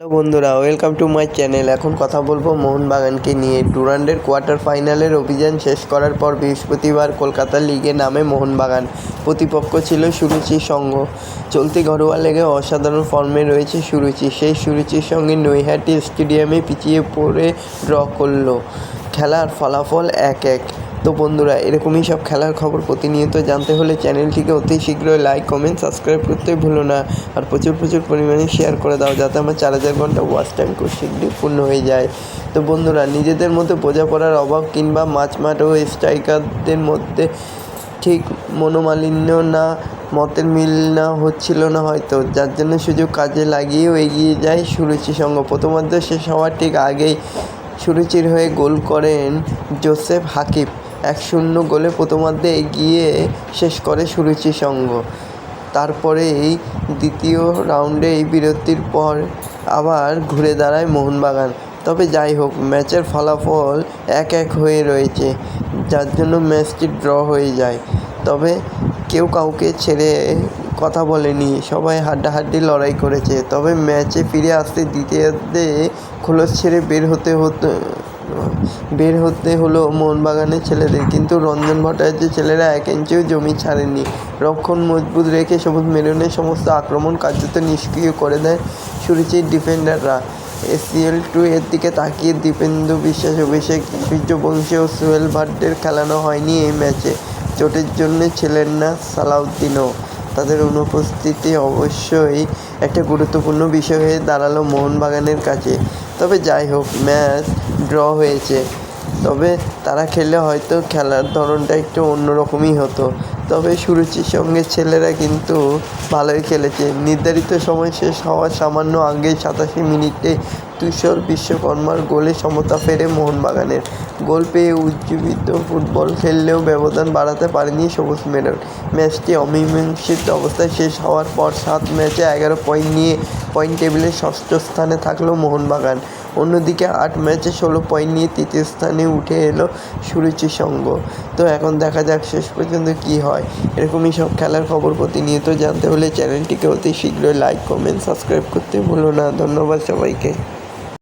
Hello বন্ধুরা, welcome to my channel. এখন কথা বলব মোহনবাগানকে নিয়ে। ডুরান্ডের কোয়ার্টার ফাইনালের অভিযান শেষ করার পর বৃহস্পতিবার কলকাতা লিগে নামে মোহনবাগান। প্রতিপক্ষ ছিল সুরুচি সংঘ চলতি ঘরোয়া লেগে অসাধারণ ফর্মে রয়েছে সুরুচি। সেই সুরুচির সঙ্গে নৈহাটি স্টেডিয়ামে পিছিয়ে পড়ে ড্র করল। খেলার ফলাফল এক এক। তো বন্ধুরা, এরকমই সব খেলার খবর প্রতিনিয়ত জানতে হলে চ্যানেলটিকে অতি শীঘ্রই লাইক কমেন্ট সাবস্ক্রাইব করতে ভুলো না। আর প্রচুর প্রচুর পরিমাণে শেয়ার করে দাও যাতে আমার চার হাজার ঘণ্টা ওয়াচ টাইম খুব শীঘ্রই পূর্ণ হয়ে যায়। তো বন্ধুরা, নিজেদের মধ্যে বোঝাপড়ার অভাব কিংবা মাছ মাঠ ও স্ট্রাইকারদের মধ্যে ঠিক মনোমালিন্য না, মতের মিল না হচ্ছিল না হয়তো। যার জন্য সুযোগ কাজে লাগিয়েও এগিয়ে যায় সুরুচি সঙ্গ প্রথমার্ধ শেষ হওয়ার ঠিক আগেই সুরুচির হয়ে গোল করেন জোসেফ হাকিব এক শূন্য গোলে প্রথমার্ধে এগিয়ে শেষ করে সুরুচি সঙ্গ। তারপরেই দ্বিতীয় রাউন্ডে এই বিরতির পর আবার ঘুরে দাঁড়ায় মোহনবাগান। তবে যাই হোক, ম্যাচের ফলাফল এক এক হয়ে রয়েছে, যার জন্য ম্যাচটি ড্র হয়ে যায়। তবে কেউ কাউকে ছেড়ে কথা বলেনি, সবাই হাড্ডাহাড্ডি লড়াই করেছে। তবে ম্যাচে ফিরে আসতে দ্বিতীয়ার্ধে খোলস ছেড়ে বের হতে হতো বের হতে হলো মোহনবাগানের ছেলেদের। কিন্তু রঞ্জন ভট্টাচার্যের ছেলেরা এক ইঞ্চিও জমি ছাড়েনি রক্ষণ মজবুত রেখে সবুজ মেরুনের সমস্ত আক্রমণ কার্যত নিষ্ক্রিয় করে দেয় সুরুচির ডিফেন্ডাররা। এসিএল টু এর দিকে তাকিয়ে দীপেন্দু বিশ্বাস, অভিষেক সূর্যবংশী ও সোহেল ভাট্টের খেলানো হয়নি এই ম্যাচে। চোটের জন্য ছিলেন না সালাউদ্দিনও। তাদের অনুপস্থিতি অবশ্যই একটা গুরুত্বপূর্ণ বিষয় হয়ে দাঁড়াল মোহনবাগানের কাছে। তবে যাই হোক, ম্যাচ ড্র হয়েছে। তবে তারা খেললে হয়তো খেলার ধরনটা একটু অন্যরকমই হতো। তবে সুরুচির সঙ্গে ছেলেরা কিন্তু ভালোই খেলেছে। নির্ধারিত সময় শেষ হওয়ার সামান্য আগেই সাতাশি মিনিটে তুষর বিশ্বকর্মার গোলে সমতা ফেরে মোহনবাগানের। গোল পেয়ে উজ্জীবিত ফুটবল খেললেও ব্যবধান বাড়াতে পারেনি সবুজ মেরুন ম্যাচটি অমীমাংসিত অবস্থায় শেষ হওয়ার পর সাত ম্যাচে এগারো পয়েন্ট নিয়ে পয়েন্ট টেবিলে ষষ্ঠ স্থানে থাকল মোহনবাগান। অন্যদিকে আট ম্যাচে ষোলো পয়েন্ট নিয়ে তৃতীয় স্থানে উঠে এলো সুরুচি সঙ্গ। তো এখন দেখা যাক শেষ পর্যন্ত কী হয়। এরকমই সব খেলার খবর প্রতিনিয়ত জানতে হলে চ্যানেলটিকে অতি শীঘ্রই লাইক কমেন্ট সাবস্ক্রাইব করতে ভুলো না। ধন্যবাদ সবাইকে।